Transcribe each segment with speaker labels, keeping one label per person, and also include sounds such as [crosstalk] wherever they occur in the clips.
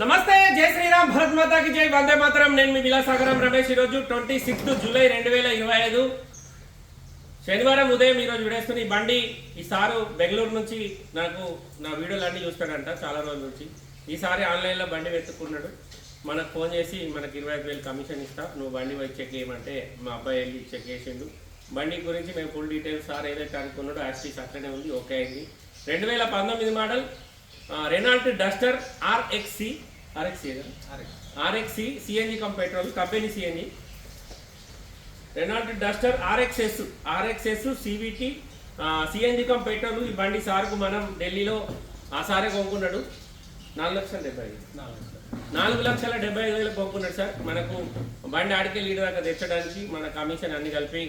Speaker 1: నమస్తే జై శ్రీరామ్ భరత్ మాతాకి జై వందే మాతరం. నేను మీ విలాసాగరం రమేష్. ఈరోజు ట్వంటీ సిక్స్త్ జూలై రెండు వేల ఇరవై ఐదు. శనివారం ఉదయం ఈరోజు విడేస్తున్న ఈ బండి ఈ సారు బెంగళూరు నుంచి నాకు నా వీడియోలన్నీ చూస్తాడంట చాలా రోజుల నుంచి. ఈసారి ఆన్లైన్లో బండి వెతుక్కున్నాడు. మనకు ఫోన్ చేసి మనకి ఇరవై ఐదు వేలు కమిషన్ ఇస్తా. నువ్వు బండి పోయి చెక్ చేయమంటే మా అబ్బాయి వెళ్ళి చెక్ చేసిండు. బండి గురించి మేము ఫుల్ డీటెయిల్స్ సార్ ఏదైతే అనుకున్నాడో యాక్సిస్ అట్లనే ఉంది. ఓకే అయింది. రెండు వేల పంతొమ్మిది model Renault Duster RXE RXE RXE CNG cum petrol company CNG Renault Duster RXS RXS CVT CNG cum petrol ఈ బండి సార్కు మనం ఢిల్లీలో ఆ సారే కొనుక్కున్నాడు. నాలుగు లక్షల డెబ్బై నాలుగు లక్షల. డెబ్బై ఐదు వేలు కొనుక్కున్నాడు సార్. మనకు బండి ఆడికే లీడ్ దాకా తెచ్చడానికి మన కమిషన్ అన్ని కలిపి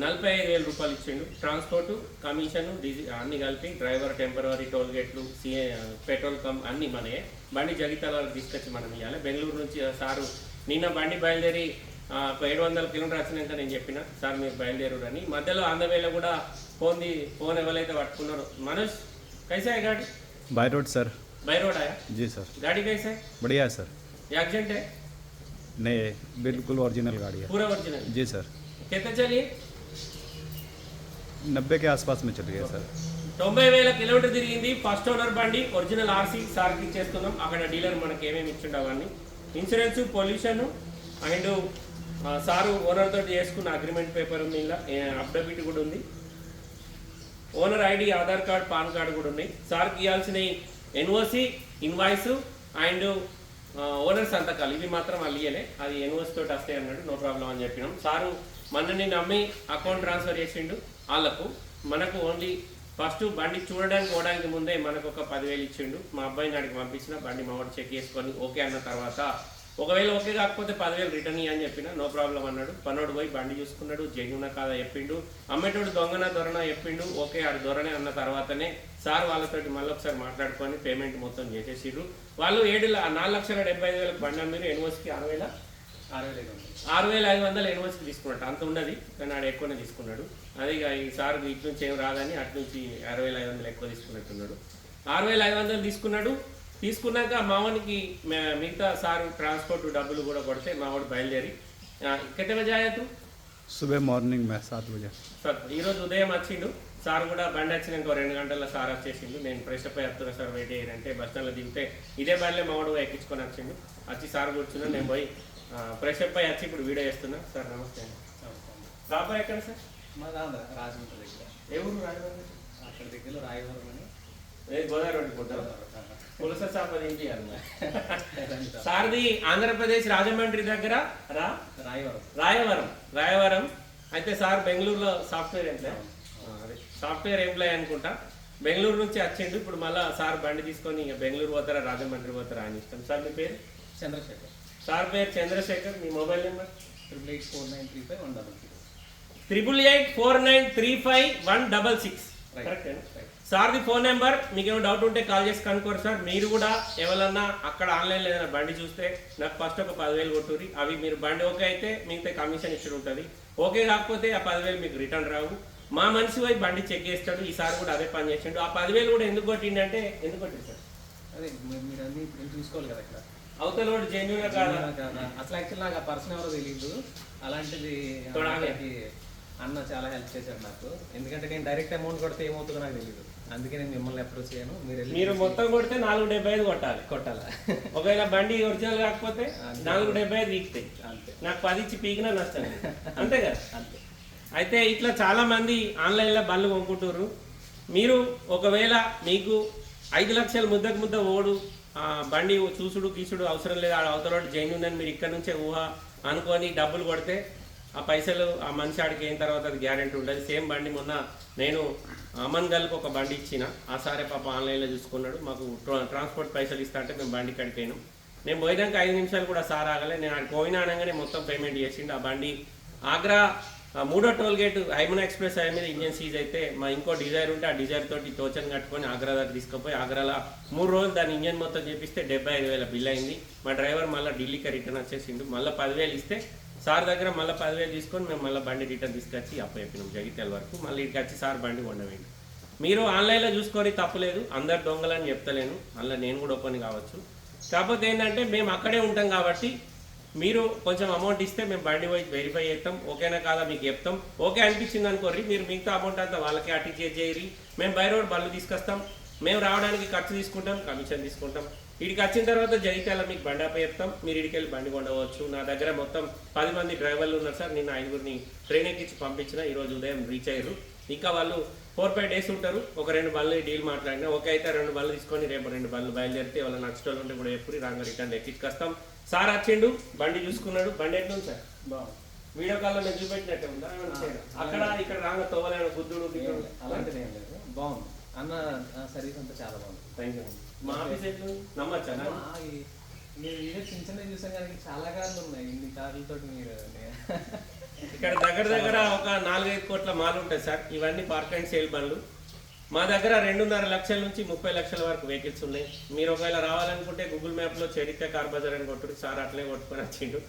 Speaker 1: నలభై ఐదు వేల రూపాయలు ఇచ్చిండు ట్రాన్స్పోర్ట్ కమిషన్ డీజిల్ అన్ని కలిపి డ్రైవర్ టెంపరవరీ టోల్ గేట్లు సిఏ పెట్రోల్ కమ్ అన్ని మనయే బండి జగిత్యాల వరకు తీసుకొచ్చి మనం ఇవ్వాలి బెంగళూరు నుంచి ఆ సారు నిన్న బండి బయలుదేరి ఆ, ఒక ఏడు వందల కిలోమీటర్ వచ్చినాక నేను చెప్పిన సార్ మీరు బయలుదేరు అని మధ్యలో ఆంధ్రవేలో కూడా ఫోన్ ఫోన్ ఎవరైతే పట్టుకున్నారో మనోజ్ కైసా है गाड़ी
Speaker 2: by road sir
Speaker 1: by road आया
Speaker 2: जी सर
Speaker 1: गाड़ी कैसे है
Speaker 2: बढ़िया है सर
Speaker 1: ये एक्सीडेंट है
Speaker 2: नहीं बिल्कुल ओरिजिनल गाड़ी है
Speaker 1: पूरा ओरिजिनल
Speaker 2: जी सर
Speaker 1: कितने चलिए
Speaker 2: नब्बे के आसपास में चल गया सर
Speaker 1: తొంభై వేల కిలోమీటర్ తిరిగింది ఫస్ట్ ఓనర్ బండి ఒరిజినల్ ఆర్సీ సార్కి ఇచ్చేస్తున్నాం అక్కడ డీలర్ మనకి ఏమేమి ఇచ్చిండు అవన్నీ insurance pollution and sir owner తోటి చేసుకున్న అగ్రిమెంట్ పేపర్ ఉంది ఇలా అప్డేట్ కూడా ఉంది owner ID Aadhaar card PAN card కూడా ఉన్నాయి సార్కి ఇవ్వాల్సిన ఎన్ఓసి ఇన్వాయిస్ అండ్ ఓనర్ సంతకాలు ఇవి మాత్రం వాళ్ళు ఇయ్యలే అది ఎన్ఓసి తోటి వస్తాయి అన్నాడు నో ప్రాబ్లం అని చెప్పినాం సారు మనని నమ్మి అకౌంట్ ట్రాన్స్ఫర్ చేసిండు వాళ్ళకు మనకు ఓన్లీ ఫస్ట్ బండి చూడడానికి పోవడానికి ముందే మనకు ఒక పదివేలు ఇచ్చిండు. మా అబ్బాయిని అడిగి పంపించిన బండి మా వాడు చెక్ చేసుకొని ఓకే అన్న తర్వాత ఒకవేళ ఓకే కాకపోతే పదివేలు రిటర్న్ ఇయ్యి అని చెప్పిన నో ప్రాబ్లం అన్నాడు. పనోడు పోయి బండి చూసుకున్నాడు జెన్యున కాదా చెప్పిండు. అమ్మేటోడు దొంగన దొరన చెప్పిండు ఓకే ఆడు దొరనే అన్న తర్వాతనే సార్ వాళ్ళతోటి మళ్ళీ ఒకసారి మాట్లాడుకొని పేమెంట్ మొత్తం చేసేసిర్రు వాళ్ళు ఏడు నాలుగు లక్షల డెబ్బై ఐదు వేలకు బండి అమ్మిరు ఎన్ఓసికి ఆరు వేల? ఆరు వేల ఐదు వందలు. ఎన్ఓసికి తీసుకున్నట్టు. అంత ఉన్నది కానీ ఆడు ఎక్కువనే తీసుకున్నాడు. అది ఇక సార్ ఇటు నుంచి ఏం రాదని అటు నుంచి అరవై ఐదు వందలు ఎక్కువ తీసుకున్నట్టున్నాడు. అరవై ఐదు వందలు తీసుకున్నాడు. తీసుకున్నాక మావానికి మిగతా సార్ ట్రాన్స్పోర్ట్ డబ్బులు కూడా కొడితే మావాడు బయలుదేరి కెట్ట బజాయతు
Speaker 2: సుబే మార్నింగ్
Speaker 1: సార్ ఈరోజు ఉదయం వచ్చిండు. సార్ కూడా బండి వచ్చినాక రెండు గంటల సార్ వచ్చేసిండు. నేను ఫ్రెష్అప్ అయి వస్తున్నా సార్ వెయిట్ చేయాలంటే బస్ స్టాండ్లో దిగితే ఇదే బండిలో మావాడు ఎక్కించుకొని వచ్చిండు. వచ్చి సార్ కూర్చున్నా నేను పోయి ఫ్రెష్అప్ అయి వచ్చి ఇప్పుడు వీడియో చేస్తున్నా. సార్ నమస్తే ప్రాపర్ ఎక్కడ సార్?
Speaker 3: మా రాజమండ్రి దగ్గర.
Speaker 1: ఏ ఊరు రాజమండ్రి
Speaker 3: అక్కడ దగ్గర రాయవరం అని.
Speaker 1: గోదావరి కొట్టారు పులస చేప సార్ది ఆంధ్రప్రదేశ్ రాజమండ్రి దగ్గర రా.
Speaker 3: రాయవరం.
Speaker 1: రాయవరం. రాయవరం. అయితే సార్ బెంగళూరులో సాఫ్ట్వేర్ ఎంప్లాయ్. అదే. సాఫ్ట్వేర్ ఎంప్లాయ్ అనుకుంటా. బెంగళూరు నుంచి వచ్చిండు ఇప్పుడు మళ్ళా సార్ బండి తీసుకొని ఇక బెంగళూరు పోతారా రాజమండ్రి పోతారా అని ఇష్టం. సార్ మీ పేరు?
Speaker 3: చంద్రశేఖర్.
Speaker 1: సార్ పేరు చంద్రశేఖర్. మీ
Speaker 3: mobile number? Triple eight four nine three five one
Speaker 1: double triple eight four nine three five one double
Speaker 3: six.
Speaker 1: Correct సార్ది phone number మీకు ఏమైనా డౌట్ ఉంటే కాల్ చేసి కనుక్కోరు సార్ మీరు కూడా ఎవరన్నా అక్కడ ఆన్లైన్లో ఏదైనా బండి చూస్తే నాకు ఫస్ట్ ఒక పదివేలు కొట్టుర్రి. అవి మీరు బండి ఓకే అయితే మిగతా కమిషన్ ఇచ్చి ఉంటుంది. ఓకే కాకపోతే ఆ పదివేలు మీకు రిటర్న్ రావు. మా మనిషి పోయి బండి చెక్ చేస్తాడు. ఈసారి కూడా అదే పని చేసిండు. ఆ పదివేలు కూడా ఎందుకు కొట్టిండంటే ఎందుకు కొట్టింది సార్
Speaker 3: అదే మీరు అన్ని చూసుకోవాలి కదా ఇక్కడ.
Speaker 1: అవతల వాడు జెన్యున్ కాదా?
Speaker 3: కాదా? అసలు యాక్చువల్ నాకు ఆ పర్సన్ ఎవరో తెలియదు అలాంటిది అన్న చాలా హెల్ప్ చేశారు నాకు. ఎందుకంటే నేను డైరెక్ట్ అమౌంట్ కొడితే ఏమవుతుందో నాకు తెలియదు అందుకే నేను మిమ్మల్ని అప్రోచ్ చేయను. మీరు
Speaker 1: మీరు మొత్తం కొడితే నాలుగు డెబ్బై ఐదు కొట్టాలి.
Speaker 3: కొట్టాలా?
Speaker 1: ఒకవేళ బండి ఒరిజినల్ కాకపోతే నాలుగు డెబ్బై ఐదు వీక్తాయి
Speaker 3: అంతే.
Speaker 1: నాకు పది ఇచ్చి పీకినా నష్టం. [laughs] అంతే కదా?
Speaker 3: అంతే.
Speaker 1: అయితే ఇట్లా చాలా మంది ఆన్లైన్లో బళ్ళు కొనుక్కుంటారు మీరు ఒకవేళ మీకు ఐదు లక్షల ముద్దకు ముద్ద ఓడు బండి చూసుడు గీసుడు అవసరం లేదు. ఆ అవతల జైన్ ఉందని మీరు ఇక్కడ నుంచే ఊహ అనుకొని డబ్బులు కొడితే ఆ పైసలు ఆ మనిషి ఆడికి అయిన తర్వాత అది గ్యారెంటీ ఉండదు సేమ్ బండి మొన్న నేను అమన్ గల్కి ఒక బండి ఇచ్చిన. ఆ సారే పాప ఆన్లైన్లో చూసుకున్నాడు. మాకు ట్రా- ట్రాన్స్పోర్ట్ పైసలు ఇస్తా అంటే మేము బండి కడిపోయినాం. నేను పోయినాక ఐదు నిమిషాలు కూడా సార్ ఆగలే. నేను ఆడికి పోయినా అనగానే మొత్తం పేమెంట్ చేసిండు. ఆ బండి ఆగ్రా మూడో టోల్ గేట్ హైమన్ ఎక్స్ప్రెస్ హై మీద ఇంజన్ సీజ్ అయితే మా ఇంకో డిజైర్ ఉంటే ఆ డిజైర్ తోటి టోచన్ కట్టుకొని ఆగ్రా దగ్గర తీసుకుపోయి ఆగ్రాలో మూడు రోజులు దాని ఇంజన్ మొత్తం చేపిస్తే డెబ్బై ఐదు వేల బిల్ అయింది. మా డ్రైవర్ మళ్ళీ ఢిల్లీకి రిటర్న్ వచ్చేసిండు. మళ్ళీ పదివేలు ఇస్తే సార్ దగ్గర మళ్ళీ పదివేలు తీసుకొని మేము మళ్ళీ బండి రిటర్న్ తీసుకొచ్చి అప్ప చెప్పినాం జగిత్యాల వరకు. మళ్ళీ ఇక్కడికి వచ్చి సార్ బండి కొండవేయండి మీరు ఆన్లైన్లో చూసుకొని తప్పలేదు అందరు దొంగలని చెప్తలేను. అందులో నేను కూడా ఓపెన్ కావచ్చు. కాకపోతే ఏంటంటే మేము అక్కడే ఉంటాం కాబట్టి మీరు కొంచెం అమౌంట్ ఇస్తే మేము బండి పోయి వెరిఫై చేస్తాం. ఓకేనా కాదా మీకు చెప్తాం. ఓకే అనిపించింది అనుకోర్రి. మీరు మిగతా అమౌంట్ అంతా వాళ్ళకే అటిక్ చేయరి మేము బై రోడ్ బళ్ళు తీసుకొస్తాం. మేము రావడానికి ఖర్చు తీసుకుంటాం కమిషన్ తీసుకుంటాం. ఇడికి వచ్చిన తర్వాత జగిత్యాల మీకు బండి అప్ప చెప్తాం మీరు ఇడికి వెళ్ళి బండి కొండవచ్చు నా దగ్గర మొత్తం పది మంది డ్రైవర్లు ఉన్నారు సార్. నిన్న ఐదుగురిని ట్రైన్ ఎక్కించి పంపించిన. ఈరోజు ఉదయం రీచ్ అయ్యారు. ఇంకా వాళ్ళు ఫోర్ ఫైవ్ డేస్ ఉంటారు. ఒక రెండు బళ్ళు డీల్ మాట్లాడినా ఓకే అయితే రెండు బళ్ళు తీసుకొని రేపు రెండు బళ్ళు బయలుదేరితే వాళ్ళ నచ్చిన వాళ్ళు ఉంటే కూడా ఎప్పుడు రాంగ రిటర్న్ ఎక్కించుకొస్తాం సార్ వచ్చిండు బండి చూసుకున్నాడు. బండి ఎట్లుంది సార్? వీడియో కాల్లో నేను చూపెట్టినట్టే ఉందా? అక్కడ ఇక్కడ రాంగ తోవలేను బుద్ధుడు గిద్దుడు.
Speaker 3: అలాంటిది ఏం లేదు. బాగుంది. అన్న సర్వీస్ అంతా చాలా బాగుంది.
Speaker 1: థ్యాంక్ యూ మా ఆఫీస్ ఎట్లు నమ్మచ్చా?
Speaker 3: మీరు వీడియో చిన్న చిన్న చూసాం కానీ చాలా కార్లు ఉన్నాయి. ఇన్ని కార్లతో మీరు
Speaker 1: ఇక్కడ దగ్గర దగ్గర ఒక నాలుగైదు కోట్ల మాల్ ఉంటాయి సార్. ఇవన్నీ పార్క్ అండ్ సేల్ బండ్లు. మా దగ్గర రెండున్నర లక్షల నుంచి ముప్పై లక్షల వరకు వెహికల్స్ ఉన్నాయి. మీరు ఒకవేళ రావాలనుకుంటే గూగుల్ మ్యాప్లో చరిత్ర కార్ బజార్ అని కొట్టుడు. సార్ అట్లే కొట్టుకొని వచ్చిండు.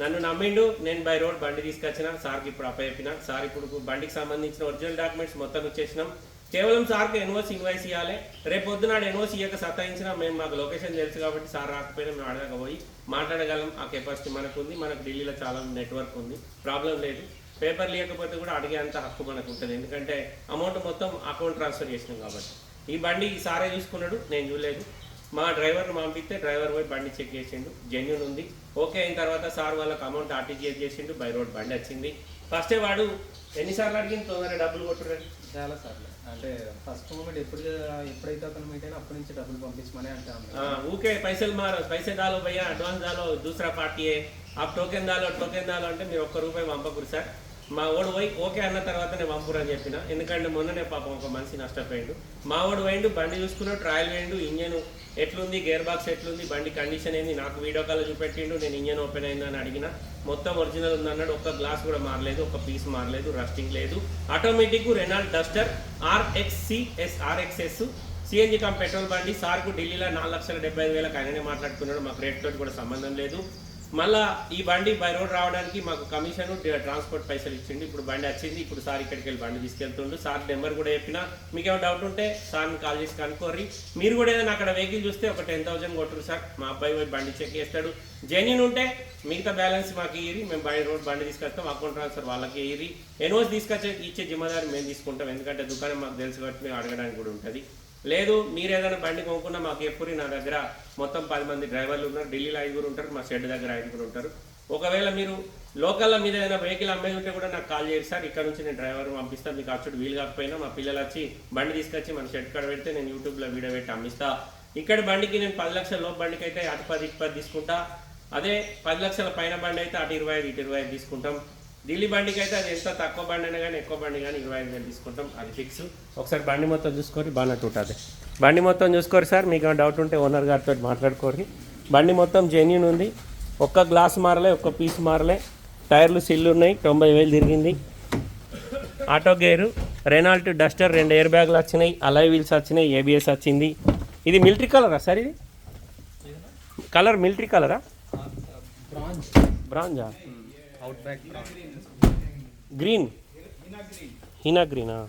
Speaker 1: నన్ను నమ్మిండు. నేను బై రోడ్ బండి తీసుకొచ్చిన. సార్కి ఇప్పుడు అప్పచెప్పిన. సార్ ఇప్పుడు బండికి సంబంధించిన ఒరిజినల్ డాక్యుమెంట్స్ మొత్తం ఇచ్చేసినాం. కేవలం సార్కి ఎన్ఓసి ఇన్వాయిస్ ఇవ్వాలి రేపు పొద్దునాడు ఎన్ఓసి ఇయ్యక సతాయించినా మేము మాకు లొకేషన్ తెలుసు కాబట్టి సార్ రాకపోయినా మేము అడగకపోయి మాట్లాడగలం. ఆ కెపాసిటీ మనకు ఉంది మనకు ఢిల్లీలో చాలా నెట్వర్క్ ఉంది. ప్రాబ్లం లేదు. పేపర్ లేకపోతే కూడా అడిగేంత హక్కు మనకు ఉంటుంది ఎందుకంటే అమౌంట్ మొత్తం అకౌంట్ ట్రాన్స్ఫర్ చేసినాం కాబట్టి. ఈ బండి ఈ సారే చూసుకున్నాడు. నేను చూడలేదు. మా డ్రైవర్ని పంపిస్తే డ్రైవర్ పోయి బండి చెక్ చేసిండు. జెన్యున్ ఉంది. ఓకే అయిన తర్వాత సార్ వాళ్ళకి అమౌంట్ ఆర్టీజీఎస్ చేసిండు. బై రోడ్ బండి వచ్చింది. ఫస్టే వాడు ఎన్నిసార్లు అడిగింది? తొందరగా డబ్బులు కొట్టురండి
Speaker 3: చాలా సార్లు. అంటే ఫస్ట్ మూమెంట్ ఎప్పుడు ఎప్పుడైతే అతను మీట్ అయినా అప్పటి నుంచి డబ్బులు పంపించమని అంటే
Speaker 1: ఆ, ఊకే పైసలు మారు పైసే దాలో భయ్యా అడ్వాన్స్ దాలో దూసరా పార్టీ ఆ టోకెన్ దాలో టోకెన్ దాలో అంటే మీరు ఒక్క రూపాయి పంపకూరు సార్. మా ఓడు పోయి ఓకే అన్న తర్వాత నేను పంపురు అని చెప్పిన. ఎందుకంటే మొన్ననే పాపం ఒక మనిషి నష్టపోయిండు. మా ఓడు పోయిండు బండి చూసుకున్నాడు ట్రయల్ వేయండు ఇంజన్ ఎట్లుంది గేర్ బాక్స్ ఎట్లుంది బండి కండిషన్ ఏంది నాకు వీడియో కాల్ చూపెట్టిండు నేను ఇంజన్ ఓపెన్ అయిందని అడిగిన. మొత్తం ఒరిజినల్ ఉంది అన్నాడు ఒక్క గ్లాస్ కూడా మారలేదు ఒక పీస్ మారలేదు రస్టింగ్ లేదు. Automatic Renault Duster RXCS RXS CNG cum petrol బండి సార్కు ఢిల్లీలో నాలుగు లక్షల డెబ్బై ఐదు వేలకు ఆయననే మాట్లాడుకున్నాడు మాకు రేట్ తోటి కూడా సంబంధం లేదు. మళ్ళా ఈ బండి బై రోడ్ రావడానికి మాకు కమిషన్ ట్రాన్స్పోర్ట్ పైసలు ఇచ్చిండు. ఇప్పుడు బండి వచ్చింది ఇప్పుడు సార్ ఇక్కడికి వెళ్ళి బండి తీసుకెళ్తుండు. సార్ నెంబర్ కూడా చెప్పిన. మీకు ఏమైనా డౌట్ ఉంటే సార్ని కాల్ చేసి కనుక్కోర్రి. మీరు కూడా ఏదైనా అక్కడ వెహికల్ చూస్తే ఒక టెన్ థౌసండ్ కొట్టరు సార్. మా అబ్బాయి పోయి బండి చెక్ చేస్తాడు. జెన్యున్ ఉంటే మిగతా బ్యాలెన్స్ మాకు ఇయ్యి మేము బై రోడ్ బండి తీసుకొస్తాం. అకౌంట్ ట్రాన్స్ఫర్ వాళ్ళకి ఇయ్యి ఎన్ఓస్ తీసుకొచ్చే ఇచ్చే జిమ్మదారి మేము తీసుకుంటాం. ఎందుకంటే దుకాణం మాకు తెలుసు కాబట్టి మేము అడగడానికి కూడా ఉంటుంది. లేదు మీరు ఏదైనా బండి కొనుక్కున్నా మాకు ఎప్పుడు నా దగ్గర మొత్తం పది మంది డ్రైవర్లు ఉన్నారు. ఢిల్లీలో ఐదుగురు ఉంటారు మా షెడ్ దగ్గర ఐదుగురు ఉంటారు. ఒకవేళ మీరు లోకల్లో మీద ఏదైనా వెహికల్ అమ్మేది ఉంటే కూడా నాకు కాల్ చేయరు సార్. ఇక్కడ నుంచి నేను డ్రైవర్ పంపిస్తాను మీకు అచ్చుడు వీలు కాకపోయినా మా పిల్లలు వచ్చి బండి తీసుకొచ్చి మన షెడ్ కాడ పెడితే నేను యూట్యూబ్లో వీడియో పెట్టి అమ్మిస్తా. ఇక్కడ బండికి నేను పది లక్షల లోపు బండికి అయితే అటు పది ఇటు పది తీసుకుంటా. అదే పది లక్షల పైన బండి అయితే అటు ఇరవై ఐదు ఇటు ఇరవై ఐదు తీసుకుంటాం. ఢిల్లీ బండికి అయితే అది ఎంత తక్కువ బండి అయినా కానీ ఎక్కువ బండి కానీ ఇరవై ఐదు వేలు తీసుకుంటాం. అది ఫిక్స్. ఒకసారి బండి మొత్తం చూసుకొని బాగా ఉంటుంది బండి మొత్తం చూసుకోరు సార్ మీకు ఏమైనా డౌట్ ఉంటే ఓనర్ గారితో మాట్లాడుకోరు బండి మొత్తం జెన్యున్ ఉంది. ఒక్క గ్లాస్ మారలే ఒక్క పీస్ మారలే. టైర్లు సిల్లు ఉన్నాయి తొంభై వేలు తిరిగింది. ఆటో గేరు రెనాల్ట్ డస్టర్ రెండు ఎయిర్ బ్యాగ్లు వచ్చినాయి అలాయ్ వీల్స్ వచ్చినాయి ఏబిఎస్ వచ్చింది. ఇది మిలిటరీ కలరా సార్ ఇది? కలర్ మిలిటరీ కలరా
Speaker 3: బ్రాంజ్
Speaker 1: బ్రాంజా
Speaker 3: అవుట్ బ్యాక్
Speaker 1: గ్రీన్ హీనా గ్రీనా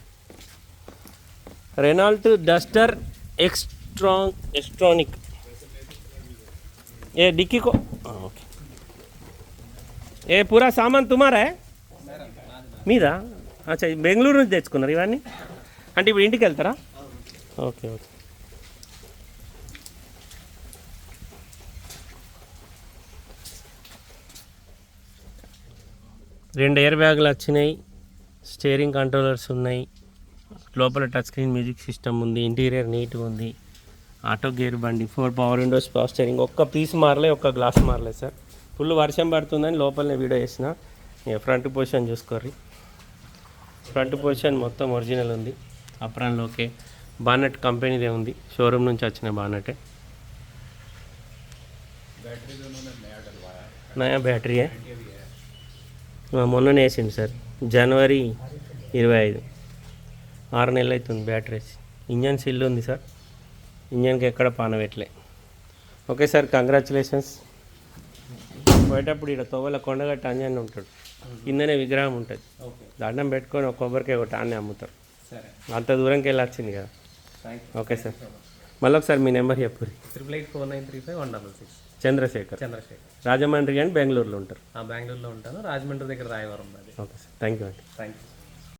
Speaker 1: रेनाल्ट डस्टर एक्स्ट्रॉन एक्स्ट्रॉनिक ये डिक्की को हाँ, ओके ये पूरा सामान तुम्हारा है మీదా అచ్చా బెంగళూరు నుంచి తెచ్చుకున్నారు ఇవన్నీ అంటే ఇప్పుడు ఇంటికి వెళ్తారా ఓకే ఓకే రెండు ఎయిర్ బ్యాగులు వచ్చినాయి స్టీరింగ్ కంట్రోలర్స్ ఉన్నాయి లోపల టచ్ స్క్రీన్ మ్యూజిక్ సిస్టమ్ ఉంది ఇంటీరియర్ నీట్గా ఉంది ఆటో గేర్ బండి four power windows power steering ఒక్క పీస్ మారలే ఒక్క గ్లాస్ మారలే సార్. ఫుల్ వర్షం పడుతుందని లోపలనే వీడియో వేసిన. ఫ్రంట్ పొజిషన్ చూసుకోర్రి. ఫ్రంట్ పొజిషన్ మొత్తం ఒరిజినల్ ఉంది. అప్రాన్లోకే బానెట్ కంపెనీదే ఉంది. షోరూమ్ నుంచి వచ్చిన బానెటే నయా బ్యాటరీ మొన్ననే వేసిండు సార్. జనవరి ఇరవై ఐదు. ఆరు నెలలు అవుతుంది బ్యాటరీస్ ఇంజన్ సిల్ ఉంది సార్. ఇంజన్కి ఎక్కడ పానవెట్లే ఓకే సార్ కంగ్రాచులేషన్స్ పోయేటప్పుడు ఇక్కడ తోవల కొండగట్ట అంజన్ ఉంటాడు. కిందనే విగ్రహం ఉంటుంది. దండం పెట్టుకొని ఒక కొబ్బరికాయ ఒకటి ఆన్నే అమ్ముతారు. అంత దూరంకి వెళ్ళి వచ్చింది కదా. Okay sir. మళ్ళీ ఒకసారి మీ నెంబర్ చెప్పు
Speaker 3: triple eight four nine three five one double six
Speaker 1: Chandrasekhar.
Speaker 3: Chandrasekhar.
Speaker 1: Rajahmundry and బెంగళూరులో ఉంటారు.
Speaker 3: ఆ బెంగళూరులో ఉంటాను. రాజమండ్రి దగ్గర రాయవరం అది
Speaker 1: ఓకే సార్. థ్యాంక్ యూ అండి.
Speaker 3: Thank you